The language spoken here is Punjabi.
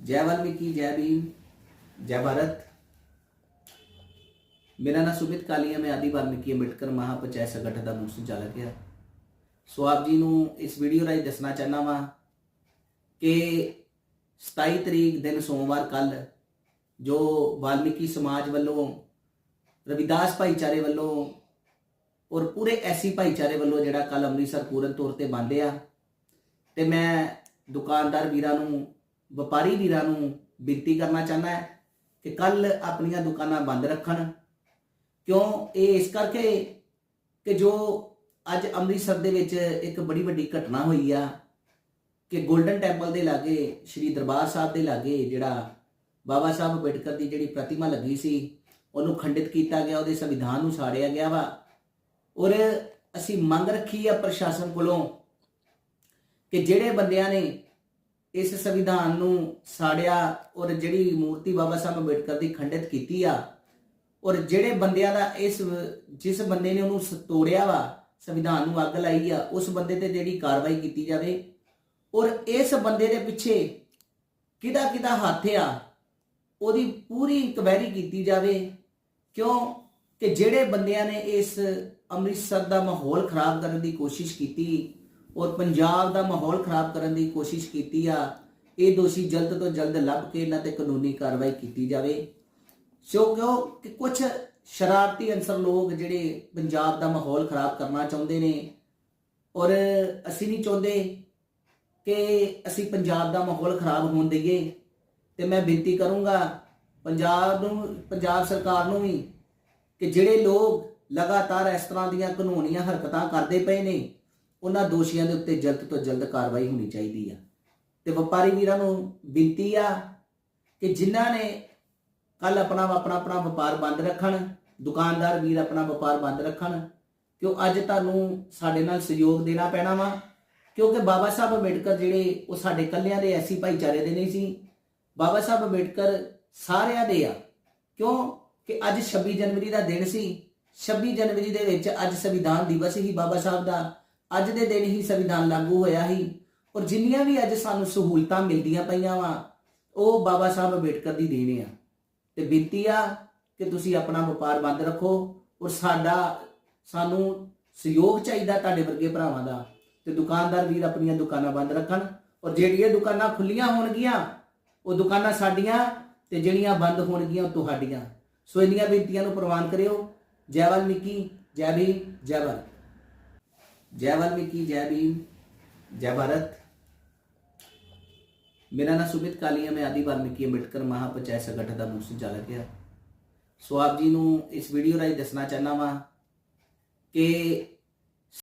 ਜੈ ਵਾਲਮੀਕੀ ਜੈ ਭੀਮ ਜੈ ਭਾਰਤ ਮੇਰਾ ਨਾਮ ਸੁਮਿਤ ਕਾਲੀਆ ਮੈਂ ਆਦੀ ਵਾਲਮੀਕੀ ਅੰਬੇਡਕਰ ਮਹਾਪੰਚਾਇਤ ਸੰਗਠਨ ਦਾ ਮੁੱਖ ਸੰਚਾਲਕ ਹਾਂ ਸੋ ਆਪ ਜੀ ਨੂੰ ਇਸ ਵੀਡੀਓ ਰਾਹੀਂ ਦੱਸਣਾ ਚਾਹਨਾ ਵਾਂ ਕਿ 27 ਤਰੀਕ ਦਿਨ ਸੋਮਵਾਰ ਕੱਲ ਜੋ ਵਾਲਮੀਕੀ ਸਮਾਜ ਵੱਲੋਂ ਰਵਿਦਾਸ ਭਾਈਚਾਰੇ ਵੱਲੋਂ ਔਰ ਪੂਰੇ ਐਸੀ ਭਾਈਚਾਰੇ ਵੱਲੋਂ ਜਿਹੜਾ ਕੱਲ ਅੰਮ੍ਰਿਤਸਰ ਪੂਰਨ ਤੌਰ ਤੇ ਬੰਦ ਆ ਤੇ ਮੈਂ ਦੁਕਾਨਦਾਰ ਵੀਰਾਂ ਨੂੰ ਵਪਾਰੀ ਵੀਰਾਂ ਨੂੰ ਬੇਨਤੀ ਕਰਨਾ ਚਾਹੁੰਦਾ ਹੈ ਕਿ ਕੱਲ ਆਪਣੀਆਂ ਦੁਕਾਨਾਂ ਬੰਦ ਰੱਖਣ। ਕਿਉਂ? ਇਹ ਇਸ ਕਰਕੇ ਕਿ ਜੋ ਅੱਜ ਅੰਮ੍ਰਿਤਸਰ ਦੇ ਵਿੱਚ ਇੱਕ ਬੜੀ ਵੱਡੀ ਘਟਨਾ ਹੋਈ ਆ ਕਿ 골ਡਨ ਟੈਂਪਲ ਦੇ ਲਾਗੇ, ਸ਼੍ਰੀ ਦਰਬਾਰ ਸਾਹਿਬ ਦੇ ਲਾਗੇ ਜਿਹੜਾ ਬਾਬਾ ਸਾਹਿਬ ਅੰਬੇਡਕਰ ਦੀ ਜਿਹੜੀ ਪ੍ਰਤਿਮਾ ਲੱਗੀ ਸੀ, ਉਹਨੂੰ ਖੰਡਿਤ ਕੀਤਾ ਗਿਆ, ਉਹਦੇ ਸੰਵਿਧਾਨ ਨੂੰ ਸਾੜਿਆ ਗਿਆ ਵਾ। ਔਰ ਅਸੀਂ ਮੰਗ ਰੱਖੀ ਆ ਪ੍ਰਸ਼ਾਸਨ ਕੋਲੋਂ ਕਿ ਜਿਹੜੇ ਬੰਦਿਆਂ ਨੇ ਇਸ ਸੰਵਿਧਾਨ ਨੂੰ ਸਾੜਿਆ ਔਰ ਜਿਹੜੀ ਮੂਰਤੀ ਬਾਬਾ ਸਾਹਿਬ ਅੰਬੇਡਕਰ ਦੀ ਖੰਡਿਤ ਕੀਤੀ ਆ, ਔਰ ਜਿਹੜੇ ਬੰਦਿਆਂ ਦਾ ਇਸ ਜਿਸ ਬੰਦੇ ਨੇ ਉਹਨੂੰ ਤੋੜਿਆ ਵਾ, ਸੰਵਿਧਾਨ ਨੂੰ ਅੱਗ ਲਾਈ ਆ, ਉਸ ਬੰਦੇ ਤੇ ਜਿਹੜੀ ਕਾਰਵਾਈ ਕੀਤੀ ਜਾਵੇ, ਔਰ ਇਸ ਬੰਦੇ ਦੇ ਪਿੱਛੇ ਕਿਹਦਾ ਕਿਹਦਾ ਹੱਥ ਆ, ਉਹਦੀ ਪੂਰੀ ਇਨਕੁਆਇਰੀ ਕੀਤੀ ਜਾਵੇ, ਕਿਉਂ ਕਿ ਜਿਹੜੇ ਬੰਦਿਆਂ ਨੇ ਇਸ ਅੰਮ੍ਰਿਤਸਰ ਦਾ ਮਾਹੌਲ ਖਰਾਬ ਕਰਨ ਦੀ ਕੋਸ਼ਿਸ਼ ਕੀਤੀ ਔਰ ਪੰਜਾਬ ਦਾ ਮਾਹੌਲ ਖਰਾਬ ਕਰਨ ਦੀ ਕੋਸ਼ਿਸ਼ ਕੀਤੀ ਆ, ਇਹ ਦੋਸ਼ੀ ਜਲਦ ਤੋਂ ਜਲਦ ਲੱਭ ਕੇ ਇਹਨਾਂ ਤੇ ਕਾਨੂੰਨੀ ਕਾਰਵਾਈ ਕੀਤੀ ਜਾਵੇ। ਸੋ ਕਿਉਂ ਕਿ ਕੁਝ ਸ਼ਰਾਰਤੀ ਅਨਸਰ ਲੋਕ ਜਿਹੜੇ ਪੰਜਾਬ ਦਾ ਮਾਹੌਲ ਖਰਾਬ ਕਰਨਾ ਚਾਹੁੰਦੇ ਨੇ, ਔਰ ਅਸੀਂ ਨਹੀਂ ਚਾਹੁੰਦੇ ਕਿ ਅਸੀਂ ਪੰਜਾਬ ਦਾ ਮਾਹੌਲ ਖਰਾਬ ਹੋਣ ਦਈਏ। ਤੇ ਮੈਂ ਬੇਨਤੀ ਕਰੂੰਗਾ ਪੰਜਾਬ ਨੂੰ, ਪੰਜਾਬ ਸਰਕਾਰ ਨੂੰ ਵੀ ਕਿ ਜਿਹੜੇ ਲੋਕ ਲਗਾਤਾਰ ਇਸ ਤਰ੍ਹਾਂ ਦੀਆਂ ਕਾਨੂੰਨੀਆਂ ਹਰਕਤਾਂ ਕਰਦੇ ਪਏ ਨੇ ਉਹਨਾਂ ਦੋਸ਼ੀਆਂ ਦੇ ਉੱਤੇ ਜਲਦ ਤੋਂ ਜਲਦ ਕਾਰਵਾਈ ਹੋਣੀ ਚਾਹੀਦੀ ਆ। ਤੇ ਵਪਾਰੀ ਵੀਰਾਂ ਨੂੰ ਬੇਨਤੀ ਆ ਕਿ ਜਿਨ੍ਹਾਂ ਨੇ ਕੱਲ ਆਪਣਾ ਆਪਣਾ ਆਪਣਾ ਵਪਾਰ ਬੰਦ ਰੱਖਣ, ਦੁਕਾਨਦਾਰ ਵੀਰ ਆਪਣਾ ਵਪਾਰ ਬੰਦ ਰੱਖਣ, ਕਿਉਂ ਅੱਜ ਤੁਹਾਨੂੰ ਸਾਡੇ ਨਾਲ ਸਹਿਯੋਗ ਦੇਣਾ ਪੈਣਾ ਵਾ, ਕਿਉਂਕਿ ਬਾਬਾ ਸਾਹਿਬ ਅੰਬੇਡਕਰ ਜਿਹੜੇ ਉਹ ਸਾਡੇ ਕੱਲਿਆਂ ਦੇ ਐਸੀ ਭਾਈਚਾਰੇ ਦੇ ਨਹੀਂ ਸੀ। ਬਾਬਾ ਸਾਹਿਬ ਅੰਬੇਡਕਰ ਸਾਰਿਆਂ ਦੇ ਆ। ਕਿਉਂ? ਕਿ ਅੱਜ 26 ਜਨਵਰੀ ਦਾ ਦਿਨ ਸੀ। 26 ਜਨਵਰੀ ਦੇ ਵਿੱਚ ਅੱਜ ਸੰਵਿਧਾਨ ਦਿਵਸ ਹੀ ਬਾਬਾ ਸਾਹਿਬ ਦਾ ਅੱਜ ਦੇ ਦਿਨ ਹੀ ਸੰਵਿਧਾਨ ਲਾਗੂ ਹੋਇਆ ਸੀ। ਔਰ ਜਿੰਨੀਆਂ ਵੀ ਅੱਜ ਸਾਨੂੰ ਸਹੂਲਤਾਂ ਮਿਲਦੀਆਂ ਪਈਆਂ ਵਾ, ਉਹ ਬਾਬਾ ਸਾਹਿਬ ਅੰਬੇਡਕਰ ਦੀ ਦੇਣ ਆ। ਤੇ ਬੇਨਤੀ ਆ ਕਿ ਤੁਸੀਂ ਆਪਣਾ ਵਪਾਰ ਬੰਦ ਰੱਖੋ ਔਰ ਸਾਡਾ, ਸਾਨੂੰ ਸਹਿਯੋਗ ਚਾਹੀਦਾ ਤੁਹਾਡੇ ਵਰਗੇ ਭਰਾਵਾਂ ਦਾ। ਤੇ ਦੁਕਾਨਦਾਰ ਵੀਰ ਆਪਣੀਆਂ ਦੁਕਾਨਾਂ ਬੰਦ ਰੱਖਣ। ਔਰ ਜਿਹੜੀਆਂ ਦੁਕਾਨਾਂ ਖੁੱਲੀਆਂ ਹੋਣਗੀਆਂ, ਉਹ ਦੁਕਾਨਾਂ ਸਾਡੀਆਂ ਤੇ ਜਿਹੜੀਆਂ ਬੰਦ ਹੋਣਗੀਆਂ, ਉਹ ਤੁਹਾਡੀਆਂ। ਸੋ ਇੰਨੀਆਂ ਬੇਨਤੀਆਂ ਨੂੰ ਪ੍ਰਵਾਨ ਕਰਿਓ। ਜੈ ਵਾਲਮੀਕੀ ਜੈ ਭੀਮ, ਜੈ ਭਾਰਤ। ਜੈ ਵਾਲਮੀਕੀ ਜੈ ਭੀਮ ਜੈ ਭਾਰਤ ਮੇਰਾ ਨਾਮ ਸੁਮਿਤ ਕਾਲੀਆ ਮੈਂ ਆਦੀ ਵਾਲਮੀਕੀ ਅੰਬੇਡਕਰ ਮਹਾਪੰਚਾਇਤ ਸੰਗਠਨ ਦਾ ਮੁੱਖ ਸੰਚਾਲਕ ਹਾਂ ਸੋ ਆਪ ਜੀ ਨੂੰ ਇਸ ਵੀਡੀਓ ਰਾਹੀਂ ਦੱਸਣਾ ਚਾਹਨਾ ਵਾਂ ਕਿ